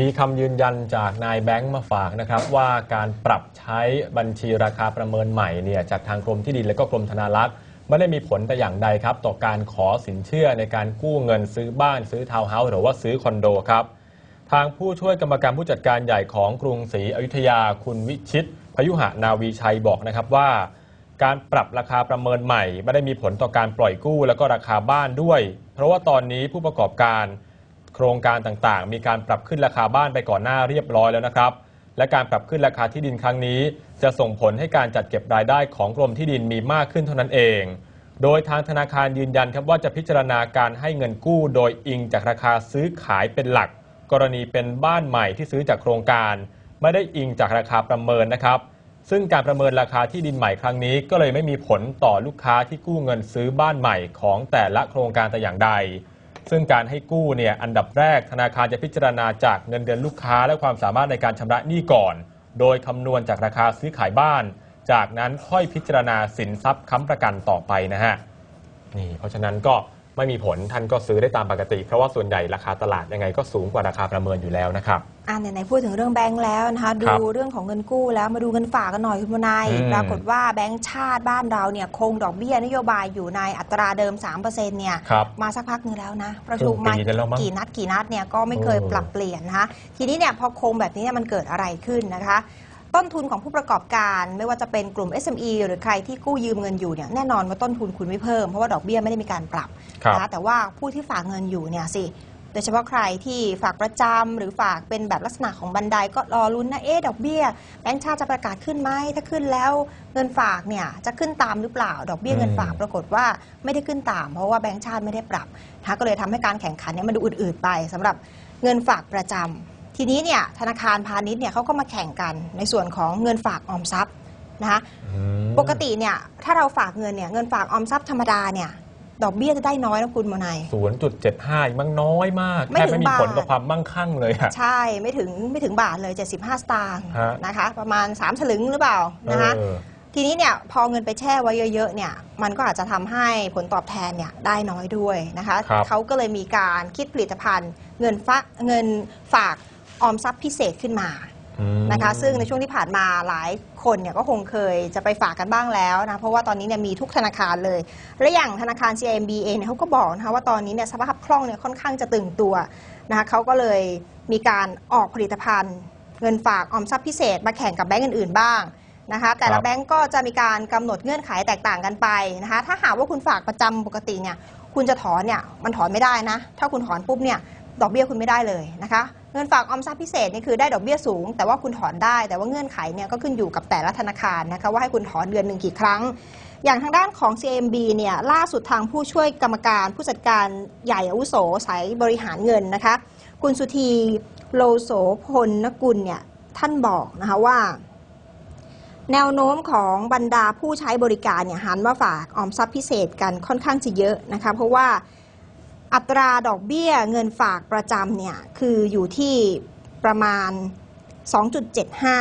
มีคำยืนยันจากนายแบงค์มาฝากนะครับ ว่าการปรับใช้บัญชีราคาประเมินใหม่เนี่ยจากทางกรมที่ดินและก็กรมธนารักษ์ไม่ได้มีผลแต่อย่างใดครับ ต่อการขอสินเชื่อในการกู้เงินซื้อบ้านซื้อทาวน์เฮาส์หรือว่าซื้อคอนโดครับ ทางผู้ช่วยกรรมการผู้จัดการใหญ่ของกรุงศรีอยุธยาคุณวิชิต พยุหะนาวีชัยบอกนะครับว่า การปรับราคาประเมินใหม่ ไม่ได้มีผลต่อการปล่อยกู้ แล้วก็ราคาบ้านด้วย เพราะว่าตอนนี้ผู้ประกอบการ โครงการต่างๆ มีการปรับขึ้นราคาบ้านไปก่อนหน้าเรียบร้อยแล้วนะครับ และการปรับขึ้นราคาที่ดินครั้งนี้ จะส่งผลให้การจัดเก็บรายได้ของกรมที่ดินมีมากขึ้นเท่านั้นเอง โดยทางธนาคารยืนยันครับว่าจะพิจารณาการให้เงินกู้ โดยอิงจากราคาซื้อขายเป็นหลัก กรณีเป็นบ้านใหม่ที่ซื้อจากโครงการ ไม่ได้อิงจากราคาประเมินนะครับ ซึ่งการประเมินราคาที่ดินใหม่ครั้งนี้ ก็เลยไม่มีผลต่อลูกค้าที่กู้เงินซื้อบ้านใหม่ของแต่ละโครงการแต่อย่างใด ซึ่งการให้กู้เนี่ยอันดับแรกธนาคารจะพิจารณาจากเงินเดือนลูกค้า และความสามารถในการชำระหนี้ก่อน โดยคำนวณจากราคาซื้อขายบ้าน จากนั้นค่อยพิจารณาสินทรัพย์ค้ำประกันต่อไปนะฮะนี่เพราะฉะนั้นก็ ไม่มีผลท่านก็ซื้อได้ตามปกติ เพราะว่าส่วนใหญ่ราคาตลาดยังไงก็สูงกว่าราคาประเมินอยู่แล้วนะครับ อ่าไหนๆพูดถึงเรื่องแบงค์แล้วนะคะครัดูบเรื่องของเงินกู้แล้วมาดูเงินฝากกันหน่อยคุณมนายอืม ปรากฏว่าแบงค์ชาติบ้านเราเนี่ยคงดอกเบี้ยนโยบายอยู่ในอัตราเดิม 3%เนี่ย ครับ มาสักพักหนึงแล้วนะ ประชุมครึ่มางปีได้แล้วมั้งกี่นัดกี่นัดเนี่ยก็ไม่เคยเออ ปรับเปลี่ยนนะคะทีนี้เนี่ยพอคงแบบนี้เนี่ยมันเกิดอะไรขึ้นนะคะ ต้นทุนของผู้ประกอบการไม่ว่าจะเป็นกลุ่ม SME หรือใครที่กู้ยืมเงินอยู่เนี่ยแน่นอนว่าต้นทุนคุณไม่เพิ่มเพราะว่าดอกเบี้ยไม่ได้มีการปรับครับนะคะแต่ว่าผู้ที่ฝากเงินอยู่เนี่ยสิโดยเฉพาะใครที่ฝากประจำหรือฝากเป็นแบบลักษณะของบันไดก็รอลุ้นนะเอ๊ะดอกเบี้ยแบงก์ชาติจะประกาศขึ้นไหมถ้าขึ้นแล้วเงินฝากเนี่ยจะขึ้นตามหรือเปล่า ดอกเบี้ยอืมเงินฝากปรากฏว่าไม่ได้ขึ้นตาม เพราะว่าแบงก์ชาติไม่ได้ปรับนะคะก็เลยทำให้การแข่งขันเนี่ยมันดูอืดๆไปสำหรับเงินฝากประจำ ทีนี้เนี่ยธนาคารพาณิชย์เนี่ยเขาก็มาแข่งกันในส่วนของเงินฝากออมทรัพย์นะคะอืมปกติเนี่ยถ้าเราฝากเงินเนี่ยเงินฝากออมทรัพย์ธรรมดาเนี่ยดอกเบี้ยจะได้น้อยนะคุณโมนายศูนย์จุดเจ็ดห้ามันน้อยมากไม่แทบถึงไม่มีผลบาทต่อความมั่งคั่งเลยอะ ใช่ไม่ถึงไม่ถึงบาทเลย 75 สตางค์ฮะ นะคะ ประมาณ 3 สลึงหรือเปล่านะคะ เออ ทีนี้เนี่ยพอเงินไปแช่ไว้เยอะๆเนี่ยมันก็อาจจะทำให้ผลตอบแทนเนี่ยได้น้อยด้วยนะคะครับ เขาก็เลยมีการคิดผลิตภัณฑ์ เงินฝากเงินฝาก ออมทรัพย์พิเศษขึ้นมาอืม นะคะ ซึ่งในช่วงที่ผ่านมาหลายคนเนี่ยก็คงเคยจะไปฝากกันบ้างแล้วนะเพราะว่าตอนนี้เนี่ยมีทุกธนาคารเลย และอย่างธนาคาร CIMB เองเนี่ยเขาก็บอกนะคะว่าตอนนี้เนี่ยสภาพคล่องเนี่ยค่อนข้างจะตึงตัวนะคะเขาก็เลยมีการออกผลิตภัณฑ์ เงินฝากออมทรัพย์พิเศษ มาแข่งกับแบงก์อื่นๆบ้างนะคะแต่ครัละบแบงก์ก็จะมีการกำหนดเงื่อนไขแตกต่างกันไปนะคะถ้าหากว่าคุณฝากประจำปกติเนี่ยคุณจะถอนเนี่ยมันถอนไม่ได้นะถ้าคุณถอนปุ๊บเนี่ยดอกเบี้ยคุณไม่ได้เลยนะคะ เงินฝากออมทรัพย์พิเศษนี่คือได้ดอกเบี้ยสูง แต่ว่าคุณถอนได้ แต่ว่าเงื่อนไขเนี่ยก็ขึ้นอยู่กับแต่ละธนาคารนะคะว่าให้คุณถอนเดือนหนึ่งกี่ครั้ง อย่างทางด้านของ CMB เนี่ยล่าสุดทางผู้ช่วยกรรมการผู้จัดการใหญ่อาวุโสสายบริหารเงินนะคะคุณสุธีโลโสพลนกุลเนี่ยท่านบอกนะคะว่าแนวโน้มของบรรดาผู้ใช้บริการเนี่ยหันมาฝากออมทรัพย์พิเศษกันค่อนข้างจะเยอะนะคะเพราะว่า อัตราดอกเบี้ยเงินฝากประจำเนี่ยคืออยู่ที่ประมาณ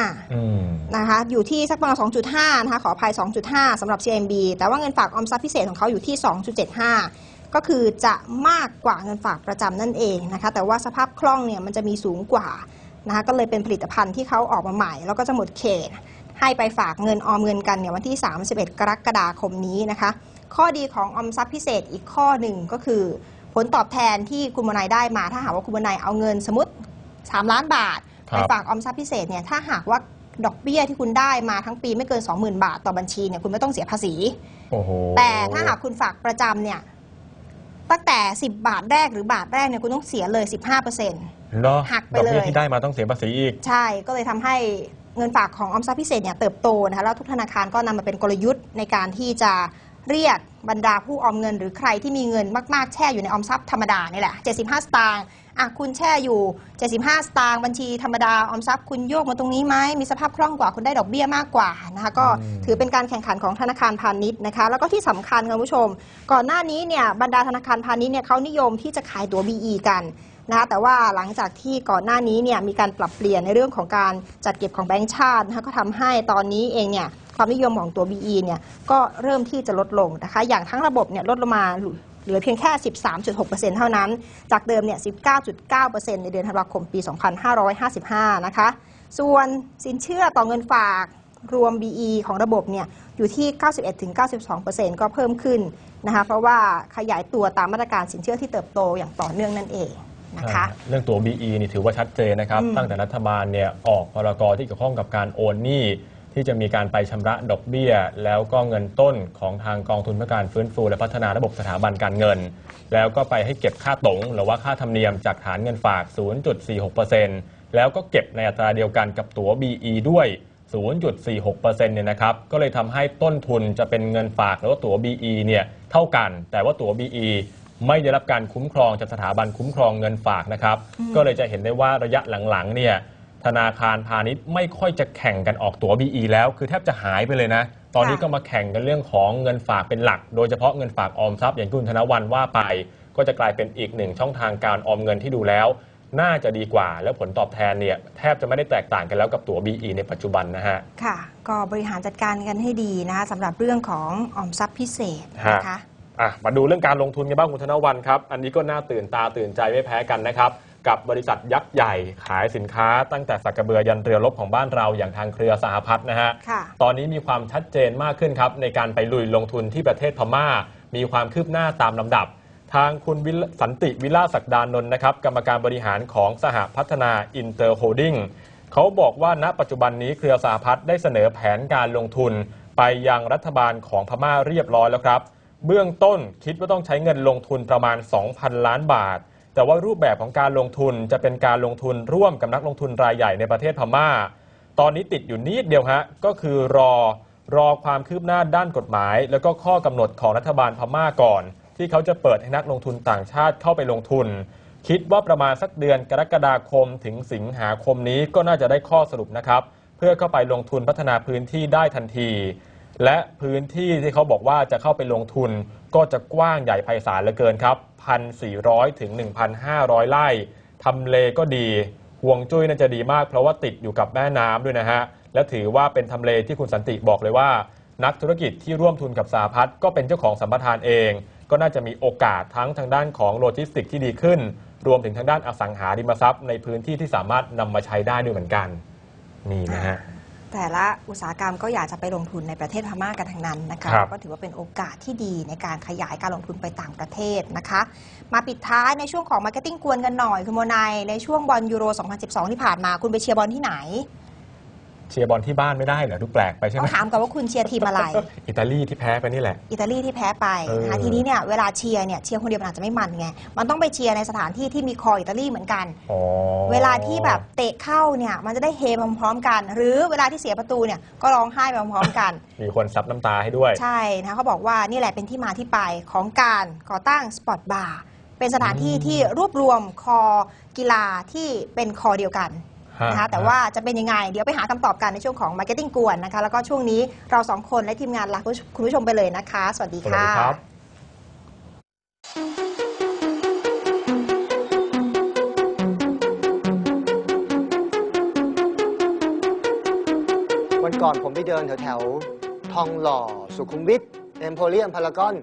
2.75 นะคะ อยู่ที่สักประมาณ 2.5 นะคะ ขออภัย 2.5 สำหรับ CMB แต่ว่าเงินฝากออมทรัพย์พิเศษของเขาอยู่ที่ 2.75 ก็คือจะมากกว่าเงินฝากประจำนั่นเองนะคะ แต่ว่าสภาพคล่องเนี่ยมันจะมีสูงกว่านะคะ ก็เลยเป็นผลิตภัณฑ์ที่เขาออกมาใหม่ แล้วก็จะหมดเขต ให้ไปฝากเงินออมเงินกันเนี่ยวันที่ 31 กรกฎาคมนี้นะคะ ข้อดีของออมทรัพย์พิเศษอีกข้อหนึ่งก็คือ ผลตอบแทนที่คุณมนายได้มา ถ้าหากว่าคุณมนายเอาเงินสมมติ 3 ล้านบาทครับไปฝากออมทรัพย์พิเศษเนี่ยถ้าหากว่าดอกเบี้ยที่คุณได้มาทั้งปีไม่เกิน 20,000 บาทต่อบัญชีเนี่ยคุณไม่ต้องเสียภาษีโอ้โหแต่ถ้าหากคุณฝากประจำเนี่ยตั้งแต่ 10 บาทแรกหรือบาทแรกเนี่ยคุณต้องเสียเลย 15%เหรอหักไปดอกเบี้ยเลยที่ได้มาต้องเสียภาษีอีก ใช่ก็เลยทำให้เงินฝากของออมทรัพย์พิเศษเนี่ยเติบโตนะคะแล้วทุกธนาคารก็นำมาเป็นกลยุทธ์ในการที่จะ เรียกบรรดาผู้ออมเงิน หรือใครที่มีเงินมากๆ แช่อยู่ในออมทรัพย์ธรรมดานี่แหละ 75 สตางค์อะคุณแช่อยู่ 75 สตางค์บัญชีธรรมดาออมทรัพย์คุณโยกมาตรงนี้ไหมมีสภาพคล่องกว่าคุณได้ดอกเบี้ยมากกว่านะคะก็อืมถือเป็นการแข่งขันของธนาคารพาณิชย์นะคะ แล้วก็ที่สำคัญคุณผู้ชม ก่อนหน้านี้เนี่ยบรรดาธนาคารพาณิชย์เนี่ยเขานิยมที่จะขายตั๋ว BE กันนะคะแต่ว่าหลังจากที่ก่อนหน้านี้เนี่ยมีการปรับเปลี่ยนในเรื่องของการจัดเก็บของแบงก์ชาตินะคะก็ทำให้ตอนนี้เองเนี่ย ความนิยมของตัว BE เนี่ยก็เริ่มที่จะลดลงนะคะ อย่างทั้งระบบเนี่ยลดลงมาเหลือเพียงแค่ 13.6%เท่านั้น จากเดิมเนี่ย 19.9%ในเดือนธันวาคมปี 2555 นะคะ ส่วนสินเชื่อต่อเงินฝากรวม BE ของระบบเนี่ยอยู่ที่ 91-92%ก็เพิ่มขึ้นนะคะ เพราะว่าขยายตัวตามมาตรการสินเชื่อที่เติบโตอย่างต่อเนื่องนั่นเองนะคะอ่าเรื่องตัว BE นี่ถือว่าชัดเจนนะครับอืมตั้งแต่รัฐบาลเนี่ยออกพรกที่เกี่ยวข้องกับการโอนหนี้ ที่จะมีการไปชำระดอกเบี้ย แล้วก็เงินต้นของทางกองทุนเพื่อการฟื้นฟู และพัฒนาระบบสถาบันการเงิน แล้วก็ไปให้เก็บค่าตงหรือว่าค่าธรรมเนียมจากฐานเงินฝาก 0.46%แล้วก็เก็บในอัตราเดียวกันกับตั๋ว BE ด้วย 0.46%เนี่ยนะครับ ก็เลยทำให้ต้นทุนจะเป็นเงินฝากหรือว่าตั๋ว BE เนี่ยเท่ากัน แต่ว่าตั๋ว BE ไม่ได้รับการคุ้มครองจากสถาบันคุ้มครองเงินฝากนะครับ ก็เลยจะเห็นได้ว่าระยะหลังๆเนี่ย ธนาคารพาณิชย์ไม่ค่อยจะแข่งกันออกตั๋ว BE แล้วคือแทบจะหายไปเลยนะ ตอนนี้ค่ะก็มาแข่งกันเรื่องของเงินฝากเป็นหลัก โดยเฉพาะเงินฝากออมทรัพย์อย่างที่คุณธนวันว่าไป ก็จะกลายเป็นอีกหนึ่งช่องทางการออมเงินที่ดูแล้ว น่าจะดีกว่า แล้วผลตอบแทนเนี่ยแทบจะไม่ได้แตกต่างกันแล้วกับตั๋ว BE ในปัจจุบันนะฮะ ค่ะ ก็บริหารจัดการกันให้ดีนะคะสำหรับเรื่องของออมทรัพย์พิเศษนะคะอะมาดูเรื่องการลงทุนกันบ้างคุณธนวันครับ อันนี้ก็น่าตื่นตาตื่นใจไม่แพ้กันนะครับ กับบริษัทยักษ์ใหญ่ขายสินค้าตั้งแต่สักกระเบือยันเรือรบของบ้านเราอย่างทางเครือสหพัฒน์นะฮะ ค่ะ ตอนนี้มีความชัดเจนมากขึ้นครับ ในการไปลุยลงทุนที่ประเทศพม่า มีความคืบหน้าตามลำดับ ทางคุณวิลสันติวิลาศักดานนท์นะครับกรรมการบริหารของสหพัฒนาอินเตอร์โฮลดิ้งเขาบอกว่าณปัจจุบันนี้เครือสหพัฒน์ได้เสนอแผนการลงทุน ไปยังรัฐบาลของพม่าเรียบร้อยแล้วครับ เบื้องต้นคิดว่าต้องใช้เงินลงทุนประมาณ 2,000 ล้านบาท แต่ว่ารูปแบบของการลงทุนจะเป็นการลงทุนร่วมกับนักลงทุนรายใหญ่ในประเทศพม่า ตอนนี้ติดอยู่นิดเดียวฮะก็คือรอรอความคืบหน้าด้านกฎหมาย แล้วก็ข้อกำหนดของรัฐบาลพม่าก่อน ที่เขาจะเปิดให้นักลงทุนต่างชาติเข้าไปลงทุน คิดว่าประมาณสักเดือนกรกฎาคมถึงสิงหาคมนี้ก็น่าจะได้ข้อสรุปนะครับ เพื่อเข้าไปลงทุนพัฒนาพื้นที่ได้ทันที และพื้นที่ที่เขาบอกว่าจะเข้าไปลงทุน ก็จะกว้างใหญ่ไพศาลเหลือเกินครับ 1,400 ถึง 1,500 ไร่ทำเลก็ดีห่วงจุ้ยน่าจะดีมาก เพราะว่าติดอยู่กับแม่น้ำด้วยนะฮะ และถือว่าเป็นทำเลที่คุณสันติบอกเลยว่า นักธุรกิจที่ร่วมทุนกับสาพัฒน์ก็เป็นเจ้าของสัมปทานเอง ก็น่าจะมีโอกาสทั้งทางด้านของโลจิสติกที่ดีขึ้น รวมถึงทางด้านอสังหาริมทรัพย์ ในพื้นที่ที่สามารถนำมาใช้ได้ด้วยเหมือนกัน นี่นะฮะ แต่ละอุตสาหกรรมก็อยากจะไปลงทุนในประเทศพม่ากันทั้งนั้นนะคะครับ ก็ถือว่าเป็นโอกาสที่ดีในการขยายการลงทุนไปต่างประเทศนะคะ มาปิดท้ายในช่วงของ Marketing กวนกันหน่อย คุณโมนายในช่วงบอลยูโร 2012 ที่ผ่านมาคุณไปเชียร์บอลที่ไหน เชียร์บอลที่บ้านไม่ได้เหรอดูแปลกไปใช่ไหต้มองถามก่อนว่าคุณเชียร์ทีมอะไร อิตาลีที่แพ้ไปนี่แหละ อิตาลีที่แพ้ไปนะคะเออทีนี้เนี่ยเวลาเชียร์เนี่ยเชียร์คนเดียวมันอาจจะไม่มันไง มันต้องไปเชียร์ในสถานที่ที่มีคออิตาลีเหมือนกัน อ๋อเวลาที่แบบเตะเข้าเนี่ยมันจะได้เฮพร้อมๆกัน หรือเวลาที่เสียประตูเนี่ยก็ร้องไห้ไปพร้อมๆกัน มีคนซับน้ำตาให้ด้วย ใช่นะคะเขาบอกว่านี่แหละเป็นที่มาที่ไปของการก่อตั้งสปอร์ตบาร์เป็นสถานที่อืมที่รวบรวมคอกีฬาที่เป็นคอเดียวกัน นะคะฮะแต่ว่าจะเป็นยังไง เดี๋ยวไปหาคำตอบกันในช่วงของ Marketing กวนนะคะ แล้วก็ช่วงนี้เราสองคนและทีมงานลาคุณผู้ชมไปเลยนะคะ สวัสดีสวัสค่ะ ดีครับ วันก่อนผมไปเดินแถวแถวๆทองหล่อ สุขุมวิทเอ็มโพเรียมพารากอน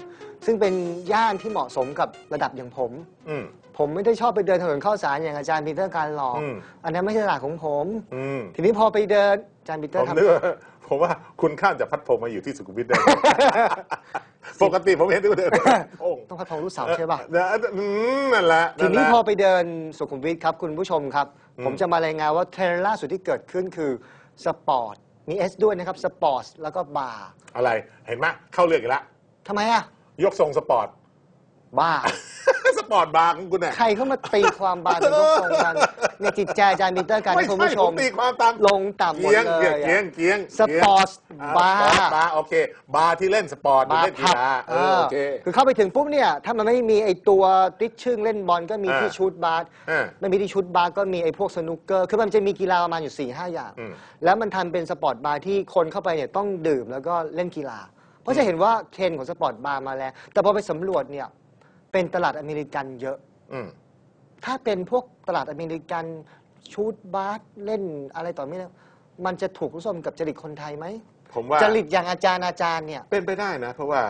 ซึ่งเป็นย่านที่เหมาะสมกับระดับอย่างผม อืม ผมไม่ได้ชอบไปเดินถนนข้าวสารอย่างอาจารย์ปีเตอร์การหลอก อืม อันนั้นไม่ใช่ตลาดของผม อืมทีนี้พอไปเดินอาจารย์ปีเตอผร์มทำนึกว่าผมว่าคุณข้ามจากพัดพงมาอยู่ที่สุขุมวิทได้ ปกติผมเห็นที่คุณเดินพัดพงต้องพัดทองลูกสาวใช่ป่ะเอออืมนั่นแหละทีนี้แหละพอไปเดินสุขุมวิทครับคุณผู้ชมครับอืมผมจะมารายงานว่าเทรนด์ล่าสุดที่เกิดขึ้นคือสปอร์ตมีเอสด้วยนะครับสปอร์ตแล้วก็บาร์อะไรเห็นไหมเข้าเรื่องอีกแล้วทำไมอะยกทรงสปอร์ต บ้า สปอร์ตบาร์ของคุณเนี่ย ใครเข้ามาตีความบาร์ถึงต้องตรงกันเนี่ยจิตใจอาจารย์ปีเตอร์การไม่ให้คุณใช่ผู้ชผมมตีความตาม ลงต่ำหมดเกียงเลยเกียงอะ เกียงสปอร์ตบาร์ สปอร์ตบาร์โอเค บาร์ที่เล่นสปอร์ตหรือบาร์เล่นกีผับฬาเออโอเค คือเข้าไปถึงปุ๊บเนี่ย ถ้ามันไม่มีไอตัวติ๊กชึ่งเล่นบอลก็มีอ่าที่ชุดบาสอ่าไม่มีที่ชุดบาสก็มีไอพวกสนุกเกอร์ คือมันจะมีกีฬาประมาณอยู่4ี่ห้าอย่าง อืม แล้วมันทำเป็นสปอร์ตบาร์ที่คนเข้าไปเนี่ยต้องดื่มแล้วก็เล่นกีฬา เพราะจะเห็นว่าเทรนด์ของสปอร์ตบาร์มาแล้ว แต่พอไปสำรวจเนี่ย เป็นตลาดอเมริกันเยอะ อืม ถ้าเป็นพวกตลาดอเมริกันชุดบาสเล่นอะไรต่อไม่แล้วมันจะถูกผสมกับจริตคนไทยไหมผมว่า จริตอย่างอาจารย์อาจารย์เนี่ย เป็นไปได้นะ เพราะว่า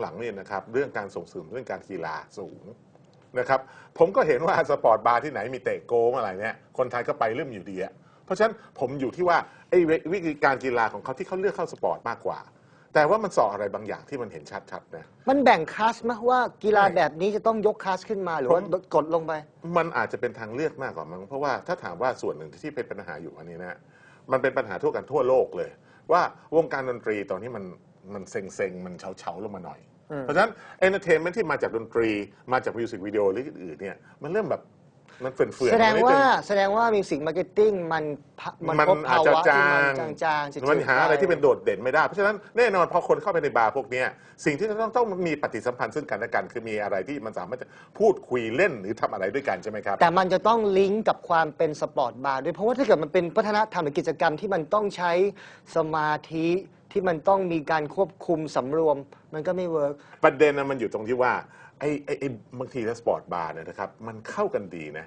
หลังๆเนี่ยนะครับเรื่องการส่งเสริมเรื่องการกีฬาสูงนะครับ ผมก็เห็นว่าสปอร์ตบาร์ที่ไหนมีเตะโกมอะไรเนี่ยคนไทยก็ไปเริ่มอยู่ดีอะเพราะฉะนั้นผมอยู่ที่ว่าไอ้วิธีการกีฬาของเขาที่เขาเลือกเข้าสปอร์ตมากกว่า แต่ว่ามันสออะไรบางอย่างที่มันเห็นชัดๆนะ มันแบ่งคลาสไหมว่ากีฬาใช่แบบนี้จะต้องยกคลาสขึ้นมาหรือว่าผม กดลงไป มันอาจจะเป็นทางเลือกมากกว่ามั้งเพราะว่าถ้าถามว่าส่วนหนึ่งที่เป็นปัญหาอยู่อันนี้นะ มันเป็นปัญหาทั่วกันทั่วโลกเลย ว่าวงการดนตรีตอนนี้มันมันเซ็งเซ็งๆมันเฉาเฉาๆลงมาหน่อยอืมเพราะฉะนั้นเอนเตอร์เทนเมนต์ที่มาจากดนตรีมาจากมิวสิกวิดีโอหรืออื่นๆเนี่ยมันเริ่มแบบ มันเฟื่อนเฟื่อนแสดงว่าแสดงว่ามิวสิกมาร์เก็ตติ้งมันพะมันพบอาจภาจะวะจาที่งมันจางๆจืดๆมันหาอะไรที่เป็นปโดดเด่นไม่ได้ เพราะฉะนั้นแน่นอนพอคนเข้าไปในบาร์พวกเนี้ยสิ่งที่จะต้องต้องมีปฏิสัมพันธ์ซึ่งกันและกันคือมีอะไรที่มันสามารถจะพูดคุยเล่นหรือทำอะไรด้วยกันใช่ไหมครับ แต่มันจะต้องลิงก์กับความเป็นสปอร์ตบาร์ด้วยเพราะว่าถ้าเกิดมันเป็นวัฒนธรรมหรือกิจกรรมที่มันต้องใช้สมาธิที่มันต้องมีการควบคุมสำรวม มันก็ไม่เวิร์กประเด็นนะมันอยู่ตรงที่ว่า ไอ้ไอ้ไอ้บางทีแล้วสปอร์ตบาร์เนี่ยนะครับมันเข้ากันดีนะ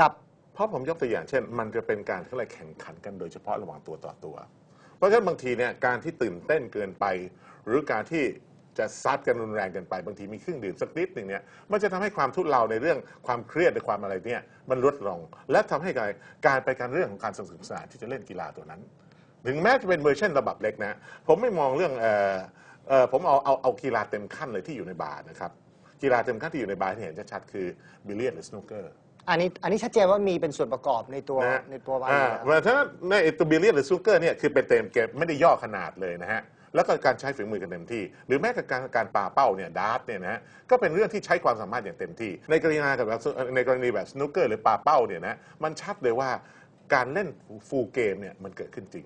กับ เพราะผมยกตัวอย่างเช่น มันจะเป็นการที่อะไรแข่งขันกันโดยเฉพาะระหว่างตัวต่อตัว เพราะฉะนั้นบางทีเนี่ยการที่ตื่นเต้นเกินไป หรือการที่จะซัดกันรุนแรงเกินไปบางทีมีเครื่องดื่มสักนิดหนึ่งเนี่ยมันจะทำให้ความทุเลาในเรื่องความเครียดในความอะไรเนี่ยมันลดลง และทำให้การการไปการเรื่องของการสนุกสนานที่จะเล่นกีฬาตัวนั้น ถึงแม้จะเป็นเวอร์ชันระดับเล็กนะผมไม่มองเรื่องเออเออผมเอาเอาเอากีฬาเต็มขั้นเลยที่อยู่ในบาร์นะครับ กีฬาเต็มขั้นที่อยู่ในบาร์ที่เห็นชัดๆคือบิลเลียนหรือสโนว์เกอร์อันนี้อันนี้ชัดเจนว่ามีเป็นส่วนประกอบในตัวนะฮะในตัวบาร์อ่าอยู่เพแล้วราะฉะนั้นในไอ้ตัวบิลเลียนหรือสโนว์เกอร์เนี่ยคือเป็นเต็มเกมไม่ได้ย่อขนาดเลยนะฮะแล้วก็การใช้ฝีมือกันเต็มที่ หรือแม้แต่การการปาเป้าเนี่ยดาร์ตเนี่ยนะฮะก็เป็นเรื่องที่ใช้ความสามารถอย่างเต็มที่ ในกรณีกับแบบในกรณีแบบสโนว์เกอร์หรือปาเป้าเนี่ยนะมันชัดเลยว่าการเล่นฟูลเกมเนี่ยมันเกิดขึ้นจริง